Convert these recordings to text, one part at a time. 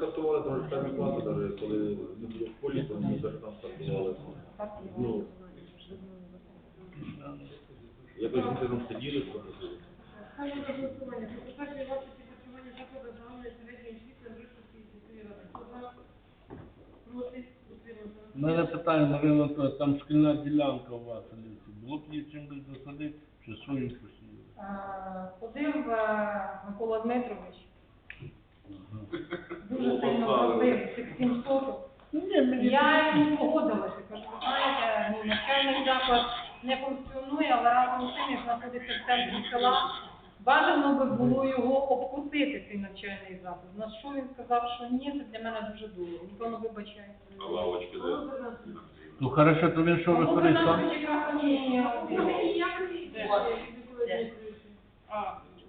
стартували там самі класи, навіть коли не було в полі, то ми зараз там стартували. Ну, якось ми там сиділи, трохи. Ставлю на голосування. Пропозиція вартості харчування закладу загальної середньої освіти Андрушівської сільської ради. Хто за? Проти? Утримався. У мене питання, то там шкільна ділянка у вас, Олексій. Було б її чим десь засадити, чи свою посіяли? Ходив е, Микола Дмитрович. Дуже сильно просив цих 7 соток. Ні, мені Я йому погодилася, кажу, ви знаєте, ну, навчальний заклад не функціонує, але разом з тим, як знаходиться в центрі села, бажано би було його обкусити, цей навчальний заклад. На що він сказав, що ні, це для мене дуже дорого. Ніхто не вибачає. А лавочки де? Ну хорошо, то він що виходить сам? Ні,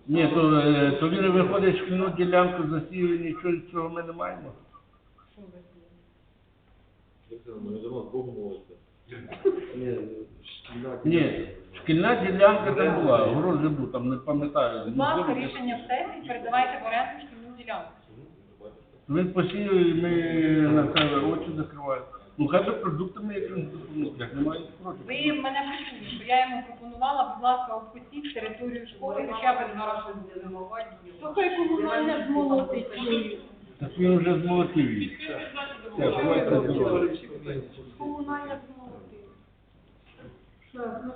то, е, то він виходить шкільну ділянку засіяв, і нічого з цього ми не маємо. Як це ми не з Богом молиться. Ні, шкільна Ні, шкільна ділянка там була, город був, там не пам'ятаю. Будь ласка, рішення в сесії, передавайте в оренду шкільну ділянку. Він посіяв, і ми на себе очі закриваємо. Ну хай би продуктами якимось допомогти, як немає проти. Ви мене почули, що я йому пропонувала, будь ласка, обкусіть територію школи, хоча б два рази. То хай комунальне змолотить. Так він вже змолотив її. Давайте зробимо. Комунальне змолотить.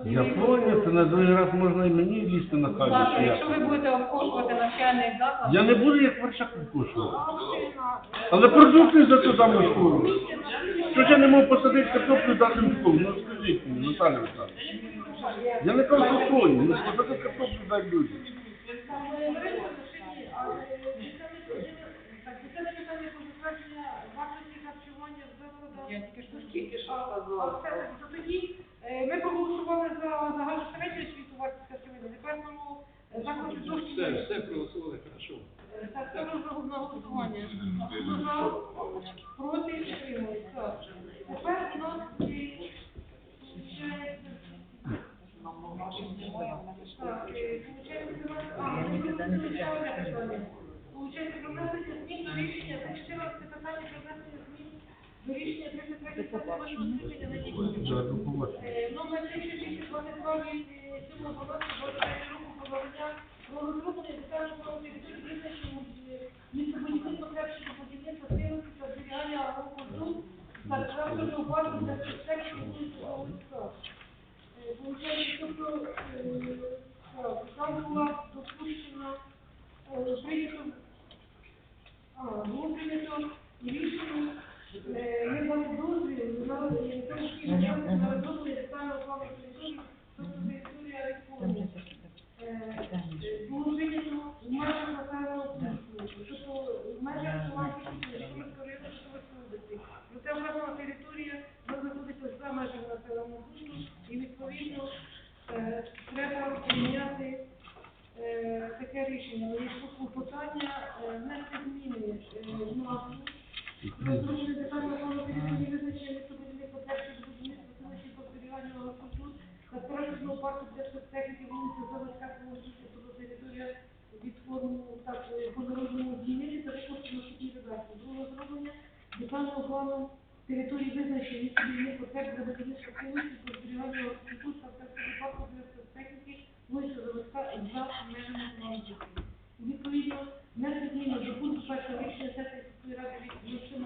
Я поняв, це на другий раз можна і мені лізти на Будь ласка, що якщо ви будете обкошувати навчальний заклад, Я не буду як вершак викушувати. Але продукти за ту саму школу. Що ж я не можу посадити картоплю дати в? Ну скажіть мені, Наталя Олександровна. Я не кажу, що сою, ну посади картоплю дай людям. я тільки що тільки що сказала. Тоді е, ми проголосували за загальну середню освіту вартість харчування. Тепер ну, заклади. Все, все проголосували, хорошо. Так, за- на голосування. Тепер у нас получається... А, ми ще. Получається, про внесення змін до рішення, залишилося питання про внесення змін до рішення 33 скликання на дії. Зараз побачимо. Номер 3222 від 7 року про надання про розроблення детального території призначення містобудівних потреб щодо будівництва силості та зберігання агрокультур та транспортного парку для сектору вулиці Олицька. Получається, тобто, е, там була допущена, е, прийнято, а, було прийнято рішення, е, ми дали дозвіл е, на розроблення детального плану території, тобто територія реформи. Е, Було прийнято в межах населеного пункту, тобто в межах Словакії, Житомирського району, Житомирської області. Проте вказана територія вона знаходиться за межами населеного пункту і відповідно е, треба прийняти е, таке рішення. Якщо клопотання е, внести зміни е, в назву Розроблений детального плану території визначення містобудівних потреб будівництва селищних спостерігання культур та спорудженого парку для спецтехніки вулиці Заводська Полосівська, тобто територія від форму так е, по та викласти наступні редакції. Друге розроблення детального плану території визначення містобудівних потреб для будівництва селищних спостерігання культур та спецтехніки парку для вулиця Заводська за межами плану. Відповідно, внести зміни до пункту першого рішення сесії сільської ради від 12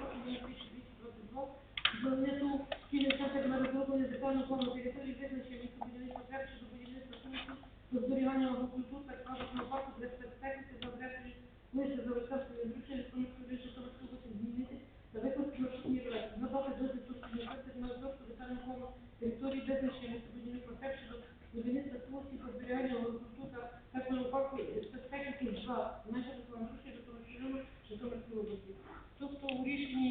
року номер 1222 до внесу спільний центр на розроблення детального плану території визначення містобудівних потреб щодо будівництва сумісу до зберігання агрокультур та транспортного парку для спецтехніки за адресою вулиця Заводськавської вручення Житомирської Житомирської області змінити та викласти маршрутні релеси. Надати дозвіл постійно на розробку детального плану території визначення містобудівних потреб щодо будівництва сумісу та зберігання агрокультур та транспортного парку спецтехніки за межами Славянської Житомирської району Житомирської області. Тобто у рішенні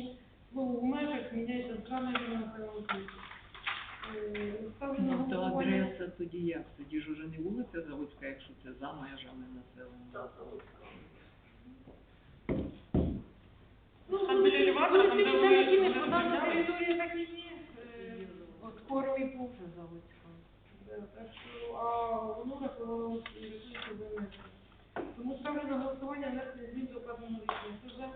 слово у межах зміняється з межами населеного пункту. Е, Ставлю на Ну, то голосування. адреса тоді як? Тоді ж уже не вулиця Заводська, якщо це за межами населеного. Ну, Там біля елеватора, там, де там ви- якимись ви подана розмовляли? територія так і є. Е, От Коровий був. Да, Так що, а воно рахувалося і рахується за межами. Тому ставлю на голосування внесення змін до вказаного рішення. Хто за?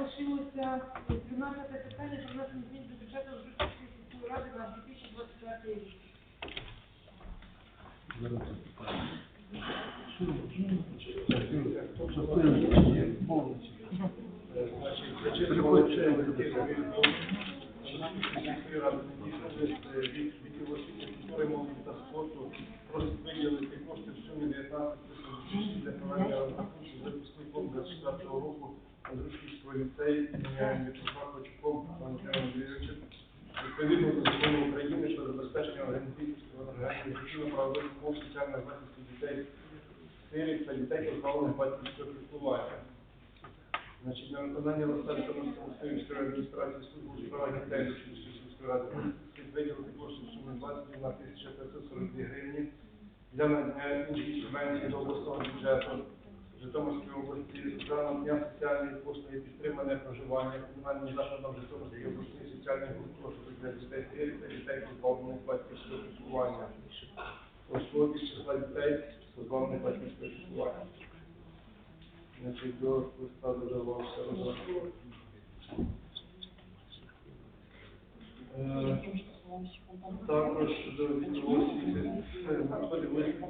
Лишилося 12 питання про внесення змін до бюджету Житомирської сільської ради на 2024 рік. Значить, зачитували це листів міської ради надійшли від відділу освіти, культури, молоді та спорту просить виділити кошти в сумі 19 тисяч для проведення розрахунку з випускний фонд 24 року Андрушківського ліцею імені В'ячеслава Кочуков Валентина Андрійовича відповідно до закону України про забезпечення організаційного організаційно-правових умов соціального захисту дітей сиріт та дітей, позбавлених батьківського піклування. Значить, на виконання листа Житомирської міської адміністрації служби у справах дітей до сільської ради слід виділити кошти в сумі 21 тисяча 542 гривні для надання інших субвенцій до обласного бюджету Житомирської області за надання соціальної послуги підтримання проживання комунальним закладом Житомирської обласної соціальної гуртожитку для дітей сиріт та дітей позбавлених батьківського піклування. Послуги з числа дітей позбавлених батьківського піклування. Значить, до листа додавався розрахунок. Е, Також до відділу освіти,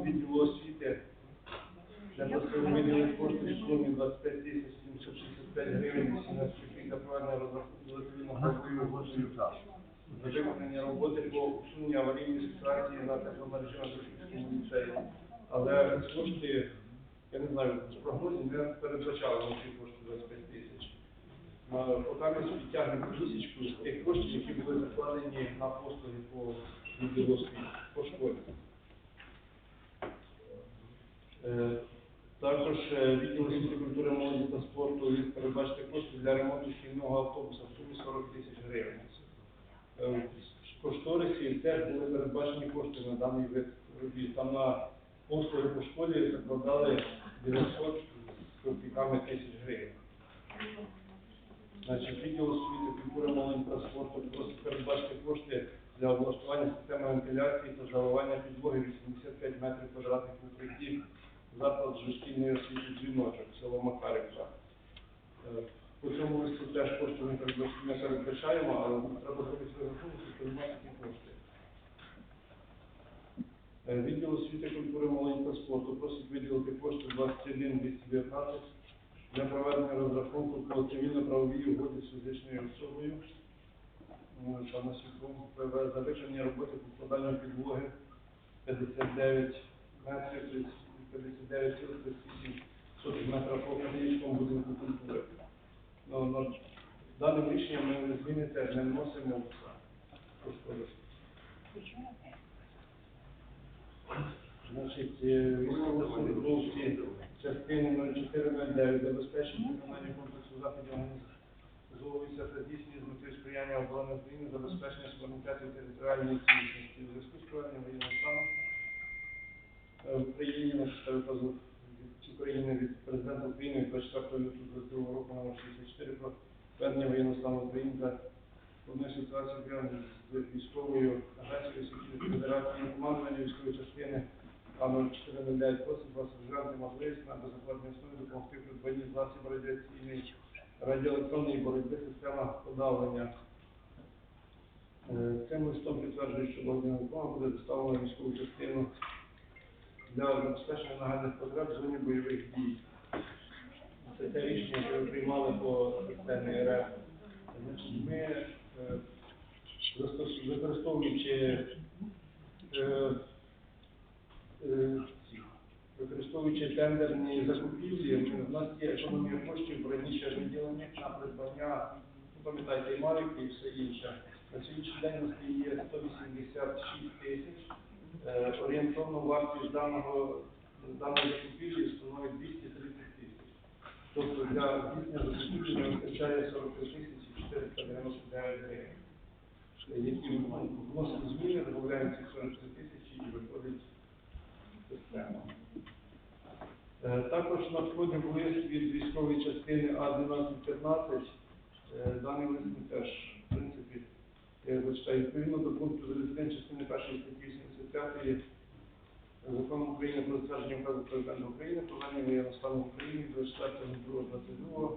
відділу освіти для посилення виділення коштів в сумі 25 тисяч 765 гривень 18 копійок для проведення розрахунку відповідно угодою за виконання роботи по усуненню аварійної ситуації на тепломережі на Душківському ліцеї. Але кошти, я не знаю, в прогнозі не передбачали на ці кошти 25 тисяч. Поки ми підтягнемо тисячку з тих коштів, які були закладені на послуги по відділу по школі. Е, Також е, відділ освіти, культури, молоді та спорту передбачити кошти для ремонту шкільного автобуса в сумі 40 тисяч гривень. Е, В кошторисі теж були передбачені кошти на даний вид робіт. Там на послуги по школі закладали 900 з копійками тисяч гривень. Значить, відділ освіти, культури, та спорту просить передбачити кошти для облаштування системи вентиляції та заливання підлоги 85 метрів квадратних в укритті заклад дошкільної освіти дзвіночок, село Макарівка. По цьому листу теж кошти не передбач- не передбачаємо, але треба зробити розрахунок і приймати ці кошти. Е, Відділ освіти, культури, та спорту просить виділити кошти 21 219 для проведення розрахунку по цивільно-правовій угоді з фізичною особою. Ну, Там на ПВ за роботи по складанню підлоги 59 метрів, 30 59,38 сотих метра по будинку культури. Ну, ну, даним рішенням ми зміни теж не вносимо в кошторис. Значить, е, військово-службовці частини 0409 забезпечення виконання комплексу заходів організовується та здійснює з метою сприяння оборони України, забезпечення суверенітету територіальної цілісності. У зв'язку з проведенням воєнного стану е, в Україні на України від президента України 24 лютого 22 року номер 64 про введення воєнного стану в Україні та одної ситуації пов'язаної з військовою агресією Російської Федерації командування військової частини А0409 просить вас розглянути можливість на безоплатній основі допомогти в придбанні засіб радіаційної радіоелектронної боротьби система подавлення. Е, Цим листом підтверджує, що Володимир Микола буде доставлено військову частину для забезпечення нагальних потреб в зоні бойових дій. Це те рішення, яке ви приймали по системі РФ. Ми, е, використовуючи е, е, використовуючи тендерні закупівлі, в нас є економія коштів раніше виділені на придбання, ну, пам'ятаєте, і Мавіки і все інше. На сьогоднішній день у нас є 186 тисяч. Е, Орієнтовна вартість даного, даної закупівлі становить 230 тисяч. Тобто для здійснення закупівлі не вистачає 43 тисячі 499 гривень. Е, Які ну, вносять зміни, додаємо ці 43 тисячі і виходить система. Е, Також надходив лист від військової частини А1215. Е, Даний лист теж, в принципі, я зачитаю, відповідно до пункту 31 частини 1 статті 85 Закону України про затвердження указу Президента України про воєнного стану в Україні 24.02.22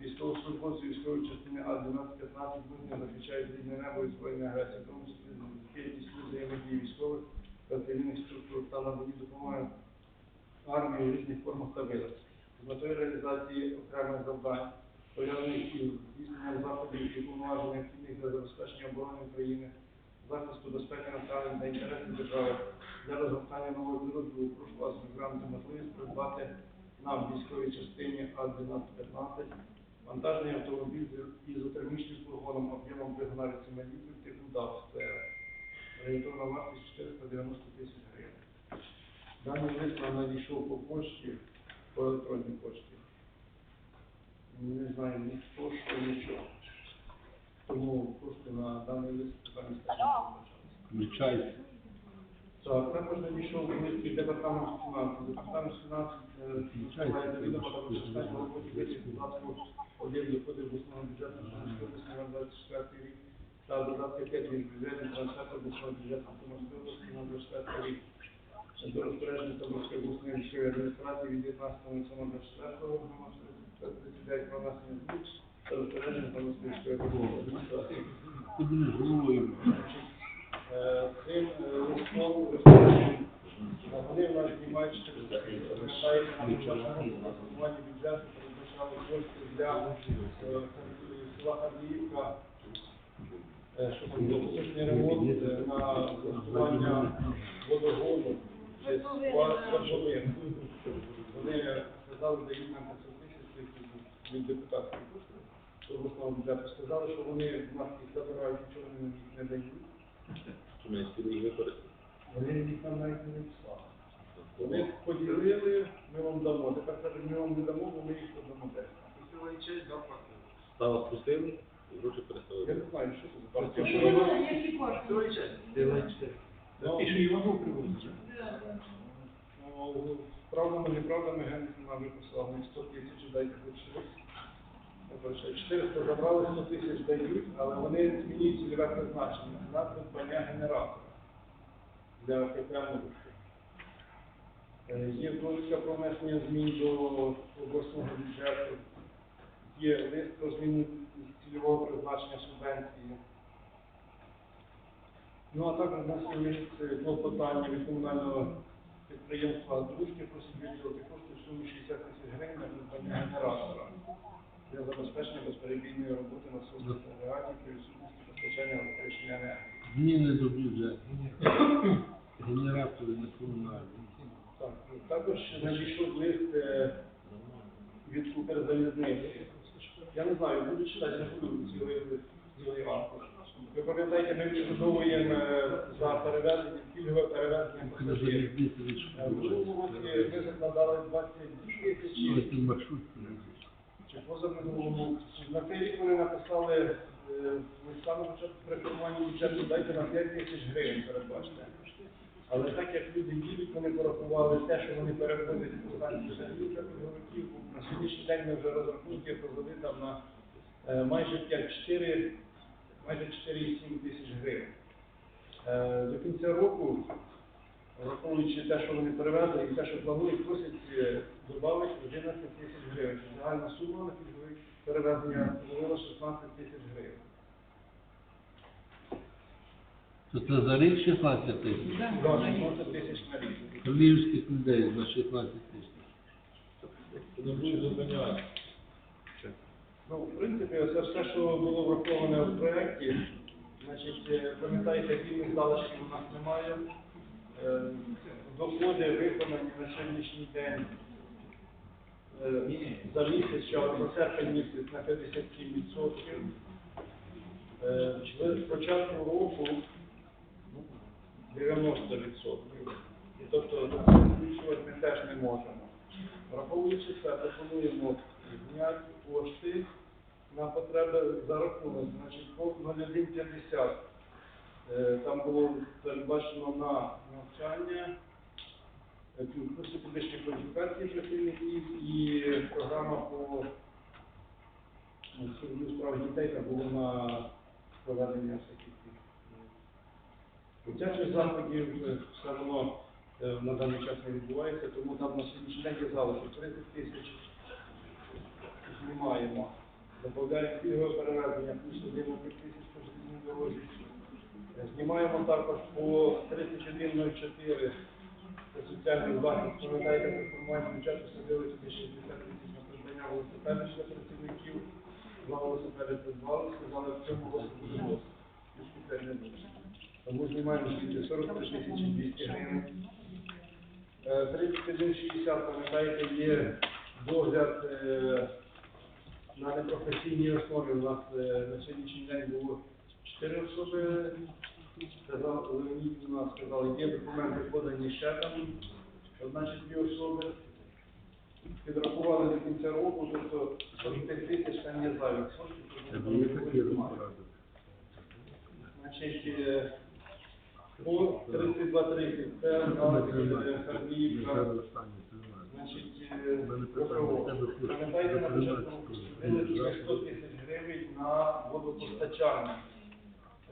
військовослужбовці військової частини А-12-15 мужньо захищають рідне небо і збройної агресії, в тому числі з взаємодії військових та цивільних структур та надані допомоги армії у різних формах та видах. З метою реалізації окремих завдань, пов'язаних із здійсненням заходів і повноважень необхідних для забезпечення оборони України, захисту безпеки населення та інтересів держави для розгортання нового підрозділу прошу вас розглянути можливість придбати нам військовій частині А-1215 вантажний автомобіль з ізотермічним фургоном об'ємом двигуна від 7 літрів типу ДАВ СТР. Орієнтовна вартість 490 тисяч гривень. Даний лист нам надійшов по почті, по електронній почті. Не знаю ні хто, що, нічого. Тому просто на даний лист питання скажімо. Включайся. Так, також надійшов лист від департаменту фінансів. Департамент фінансів е, має завідомо та використання в роботі витягів податку один доходів обласного бюджету Житомирської області на 24 рік та додатки 5 від бюджету трансферту обласного бюджету Житомирської області на 24 рік. До розпорядження Житомирської обласної військової адміністрації від 19.07.24 року номер 39 про внесення змін та розпорядження Житомирської військової адміністрації. Ти будеш. Е, Цим е, вони в нас знімають 400 тисяч. Пам'ятаєте, на бюджету передбачали кошти для е, села Хардіївка, е, щоб поточний ремонт е, на влаштування водогону через Сваржовин. Вони сказали, дають нам 500 тисяч від депутатських коштів обласного бюджету. Сказали, що вони в нас їх забирають, нічого вони їх не дають. Вони їх нам навіть не написали. Вони поділили, ми вам дамо. Тепер кажуть, ми вам не дамо, бо ми їх продамо десь. Стало спустили, гроші Я перестали. не знаю, що це за Які партія. які кошти? Ну, Пиши Івану приводить. ну, Правдами, неправдами Генріх нам виписав, у них 100 тисяч, дайте хоч щось. Я прощаю, 400 забрали, 100 тисяч дають, але вони змінюють цільове призначення на генератора для КП «Морозко». Е, Є довідка про внесення змін до обласного бюджету, є лист про зміну цільового призначення субвенції. Ну а також у нас є місце клопотання від комунального підприємства «Дружки» просить виділити кошти в сумі 60 тисяч гривень на придбання генератора для забезпечення безперебійної роботи насосних агрегатів при відсутності постачання електричної енергії. Зміни до бюджету. Генератори на комунальні. Так, також надійшов лист е, від Укрзалізниці. Я не знаю, буду читати, не буду цілий лист, цілий аркуш. Ви пам'ятаєте, ми відшкодовуємо е, за перевезення, пільгове перевезення пасажирів. Е, В минулому році ми закладали 22 тисячі, чи позаминулому. На цей рік вони написали е, початку при формуванні бюджету, дайте на 5 тисяч гривень передбачте. Але так як люди їдуть, вони порахували те, що вони перевозять по станції сервіса пільговиків. На сьогоднішній день ми вже розрахунки провели там на е, майже 5-4, майже 4,7 тисяч гривень. Е, До кінця року, враховуючи те, що вони перевезли і те, що планують, просять додати 11 тисяч гривень. Загальна сума на пільгові перевезення становила 16 тисяч гривень. То це за рік 16 тисяч. Да, 16 тисяч на рік. Львівських людей на 16 тисяч. Не будуть зупиняти. Ну, в принципі, це все, що було враховане в проєкті. Значить, е, пам'ятаєте, вільних залишків у нас немає. Е, Доходи виконані на сьогоднішній день за місяць, що за серпень місяць на 57%. Е, З початку року 90%. Тобто збільшувати ми теж не можемо. Враховуючи це, пропонуємо зняти кошти на потреби за рахунок, значить, по 0150. Е, Там було передбачено на навчання, е, курси підвищення кваліфікації працівників і програма по ну, суду справ дітей там було на проведення всяких е, дитячих заходів, е, все воно е, на даний час не відбувається, тому там на сьогоднішній день є залишок 30 тисяч знімаємо. Додаємо пільгове перевезення плюс 11 тисяч по железній дорозі. Знімаємо також по 3104 це соціальний захист. Пам'ятаєте, при формуванні бюджету садили туди 60 тисяч на придбання велосипедів для працівників. Два велосипеди придбали, сказали, в цьому році не буде. Тому знімаємо звідти 43 тисячі 200 гривень. Е, 3160, пам'ятаєте, є догляд е, на непрофесійній основі. У нас е, на сьогоднішній день було 4 особи. Сказав, Леонід у нас сказали, є документи подані ще там, чи дві особи. Підрахували до кінця року, тобто 45 тисяч там є зайвих коштів. Це. Значить, по 32.30 це галузь е, Значить, е. Пам'ятаєте, на початку виділили 100 тисяч гривень на водопостачання.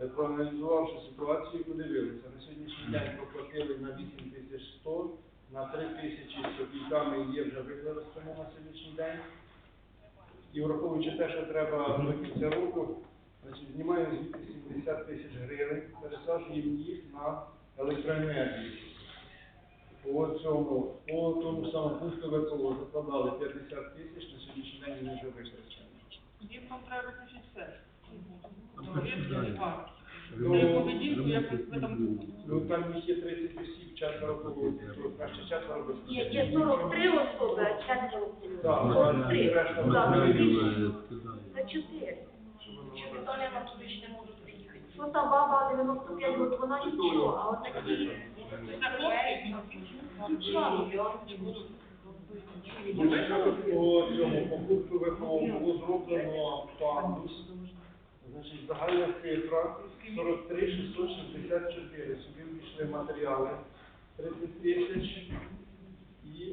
Е, Проаналізувавши ситуацію, подивилися. На сьогоднішній день проплатили на 8 тисяч 100, на 3 тисячі з копійками є вже використано на сьогоднішній день. І враховуючи те, що треба до кінця року, значить, знімаємо звідти 70 тисяч гривень, пересаджуємо їх на електроенергію. По цьому, по тому самому пункту ВПО закладали 50 тисяч, на сьогоднішній день вони вже витрачені. Їм треба виключити все. Ну, парк. Ну, поведінку якось ви там Ну там їх є 30 осіб, четверо було, краще четверо без Є, є 43 особи, а четверо. Так, 43. решта Так, розуміє. Це 4. Що Віталія Анатолійович не може приїхати. Що та баба 95 років, вона нічого, а от такі... По цьому по пункту ВПО було зроблено пандус. Значить, загальна цифра 43 664. Сюди війшли матеріали 30 тисяч і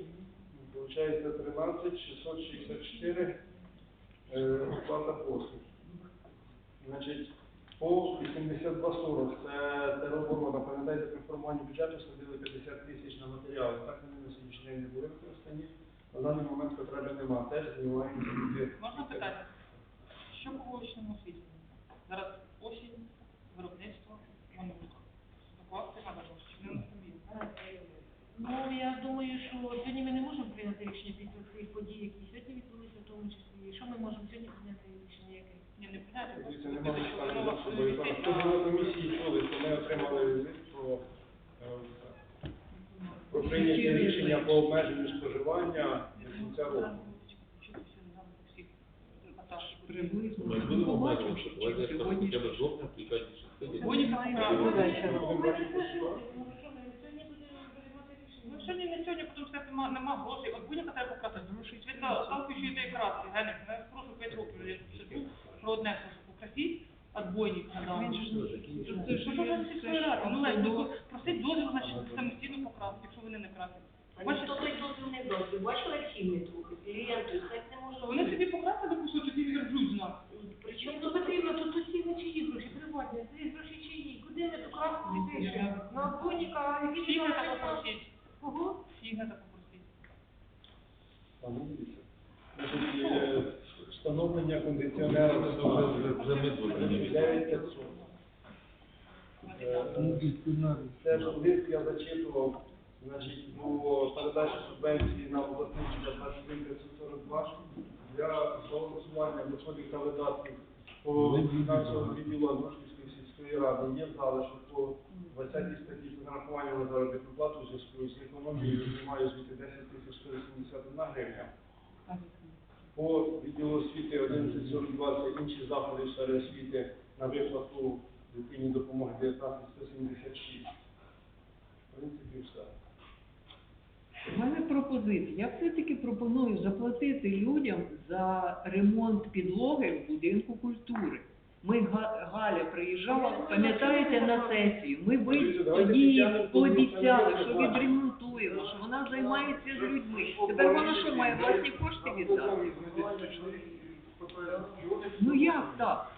виходить 13 664 е, оплата послуг. Значить, по 8240 це тероборона. Пам'ятаєте, при формуванні бюджету садили 50 тисяч на матеріали. Так вони на сьогоднішній день не були використані. На даний момент потреби нема. Теж знімаємо. Можна питати, що по вуличному освітленню? Зараз осінь, виробництво, воно докласти треба не собі? Ну, я думаю, що сьогодні ми не можемо прийняти рішення після цих подій, які сьогодні відбулися, в тому числі. Що ми можемо сьогодні прийняти рішення яке? Ні, не питайте, Дивіться, просто немає що питань, воно що там хто на- на комісії чули, то ми отримали лист про, е, про прийняття рішення по обмеженню споживання до кінця року. Приблизно Ми ми будемо побачимо, обмежувати, що давайте чи скажемо, сьогодні хоча б жовтня включати шести. Сьогодні Ми поправимо. будемо бачити ситуацію. Ну, сьогодні не сьогодні, тому що нема, нема грошей. От будь-яка треба пократи грошей. Світло, сталкуючи до краски, Ганя, я прошу 5 років, я сиджу, про одне скажу, попросіть отбойник надав. Він ж. Це що ж сільської ради? Ну, Лесь, ну, просить дозвіл, значить, самостійну покраску, якщо вони не красять. А ніхто той дозвіл не дозвіл. Бачила, як сім'ї трохи, клієнти, так не може вони собі покрасили кусочок і верблюд Причому тут потрібно, тут усі на чиї гроші, приватні, це гроші чиї, куди ми ту краску відпишемо? На Боніка, які Всі там треба попросити. Кого? Всі треба попросити. Ну. Значить, встановлення кондиціонера Це вже- ми зробили. 9500. Е, Теж лист я зачитував, значить, по передачі субвенції на обласний бюджет 21542 для голосування доходів та видатків по фінансовому відділу Андрушківської сільської ради. Є залишок по 20 статті з нарахуванням на заробітну плату у зв'язку з економією знімаю звідти 10 тисяч 181 гривня. По відділу освіти 1142 це інші заходи в сфері освіти на виплату дитині допомоги 19176. В принципі, все. У мене пропозиція. Я все-таки пропоную заплатити людям за ремонт підлоги в будинку культури. Ми Га- Галя приїжджала, пам'ятаєте, на сесію. Ми ви Дивіться, давайте тоді пообіцяли, що відремонтуємо, що вона займається з людьми. Тепер вона що має власні кошти віддати? Ну як так?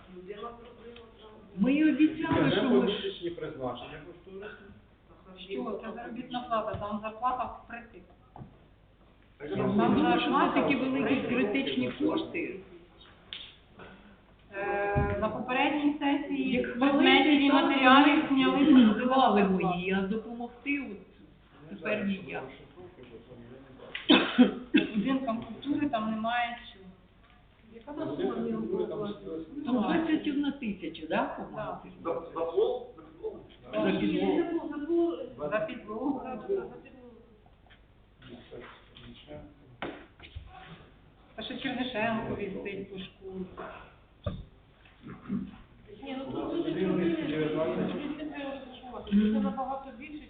Ми їй обіцяли, що ми Політичні призначення кошторису. Що, це заробітна плата, там зарплата впритик. Ну, що це такі великі критичні кошти. на попередній сесії матеріалів так, зняли Називали мої, а допомогти от тепер ніяк. будинкам культури там немає чого. Яка там сума в? Там 21 тисяча, да, Так. по-моєму? За пол? За підлогу. За підлогу. Та що Чернишенко вістить по школі. Ні, ну тут дуже це набагато більше,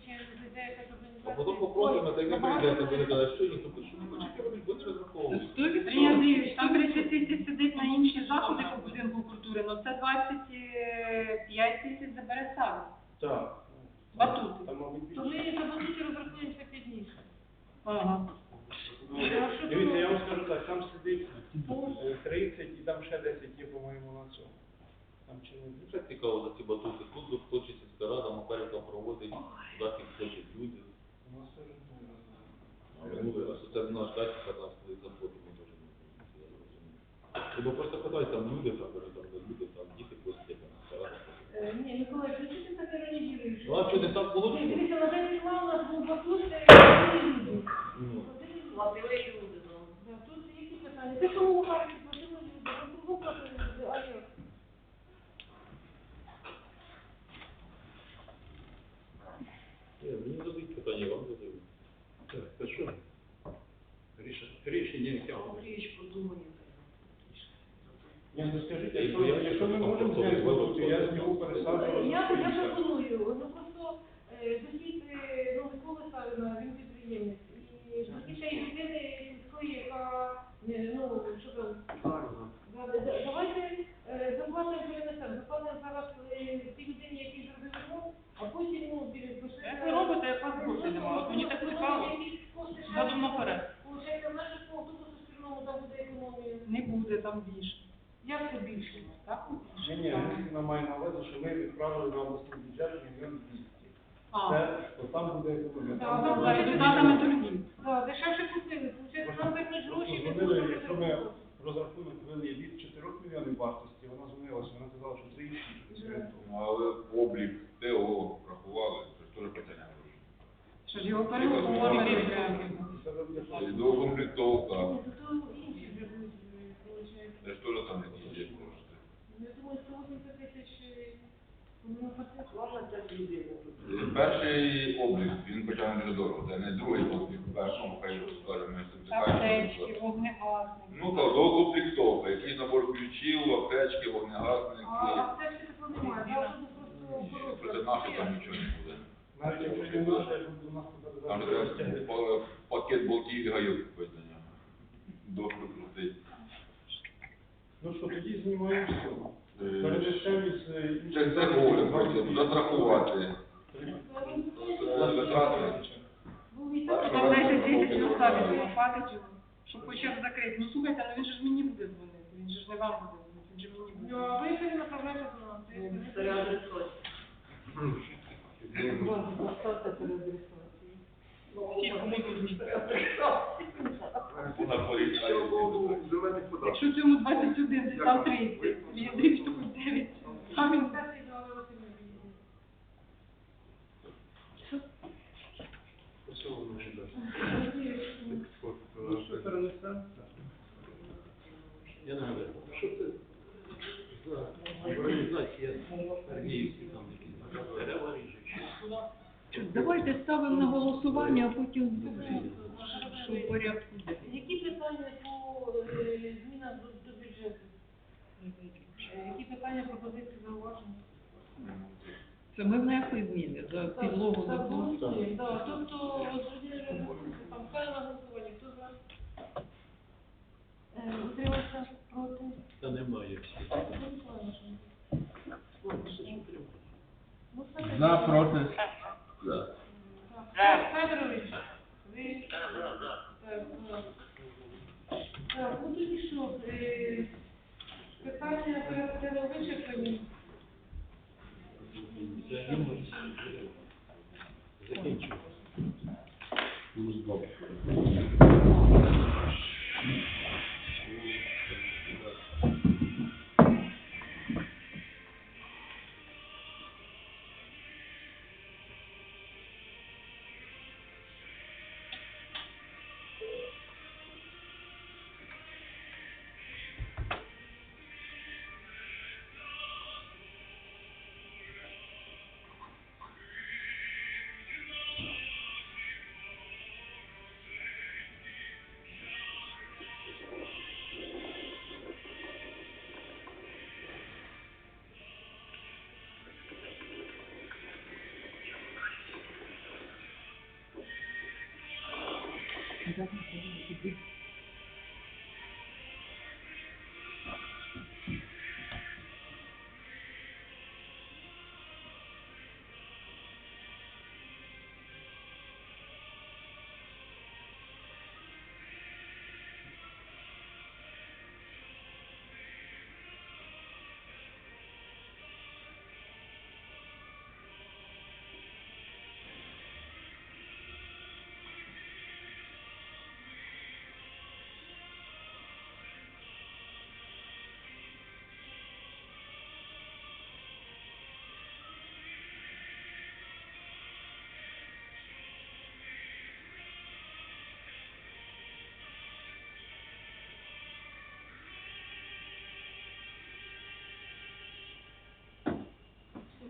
де якась А організація. потім попросимо, так як прийдете, буде більше. що ніхто ну хочете робити. Сто. Там 30 тисяч сидить на інші заходи по будинку культури, ну це 25 тисяч забере сам. Так. Батути. Там, мабуть, То ми за батути розрахуємося пізніше. Ага. Дивіться, я вам скажу так, там сидить е, 30 і там ще 10 є, по-моєму, на цьому. Там чи не Ну, Це цікаво за ці батути. Тут тут хоче сільська рада, Макарівка проводить, захід хочуть люди. У нас теж не Ну, Це наш датчика там стоїть за фото, ми теж не знаємо, я розумію. Бо просто питай, там люди, там, там, люди, там, діти просять, як сільська рада. Е, Ні, Миколай, ви чуєте таке? Ну, а що, не так було? Дивіться, на день села у нас був батут, люди. Ну, Платили люди, так. Тут які питання? Те, що у Харкові платили люди, там кругом платили люди, а як? ні, мені задають питання, я вам задаю. Це що? Рішення яке? Андрійович подумає. Ні, ну скажіть, якщо, я- якщо ми можемо зняти я зніму Е, пересаджу. Я, я пропоную, ну просто е, дохід, е, ну, Миколи він підприємець, і дохід цієї людини сільської, яка, е, ну, що там, Да, да, да, Давайте е, заплатимо перенесемо, заплатимо зараз е, тій людині, який зробив ремонт, а потім ну, пишемо. Як ви робите, як вас грошей немає? От мені так цікаво. Задум наперед. Получається, в нашому автобусу спільному там буде економія. Не буде там більше. Як це більше? Так? Ні, ні, ми має на увазі, що ми відправили на обласний бюджет мільйон двісті. Це, то там буде економія. Там буде- за результатами торгів. Так, дешевше купили. Получається, нам вернуть гроші, ми Дзвонили, будемо якщо ми розрахунок ввели від 4 мільйонів вартості, вона дзвонилася, вона казала, що 3,6. Ну, але облік ТО рахували, це ж теж питання грошей. Що ж його переговорили. Це ви будете- І доукомплектовка, Ні, то то інші вже будуть, е, получається. це ж теж там якісь є кошти. Я думаю, 180 тисяч е, повинно хватити. Е, Перший облік, він почав дуже дорого, це не другий облік, перший, ну, хай скаже, ми Аптечки, питаємо. вогнегасники. Ну, так, доукомплектовка, якийсь набор ключів, аптечки, А аптечки такого немає, я вже просто Проти наших там нічого не буде. Там же треба пакет болтів і гайок купити на нього. Дошку крутить. Ну що, тоді знімаємо все. Оставить його хватить, щоб хоча б закрити. Ну слухайте, ну він же ж мені буде дзвонити, він же ж не вам буде дзвонити, він же мені буде. Ну, а ви нас. Всі кому тут Вона порішає. Якщо цьому 21, це там 30. Він дріб штуку 9. А він Все воно не дасть. Ну, що перенесемо? Давайте ставимо на голосування, а потім що в порядку. Які питання по е, змінам до, до бюджету? Е, Які питання, пропозиції, зауваження? Це ми внесли зміни за підлогу за голосуємо, так. Тобто, розподілення там, ставимо на голосування. Хто за? Е, Утримався проти? Та немає. Ну, все. За, проти. Так, Федорович, ви... Так, так. Так, ну тоді що, е, питання порядку вичерпані. Закінчимо. gracias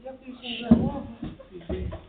Eu fiz um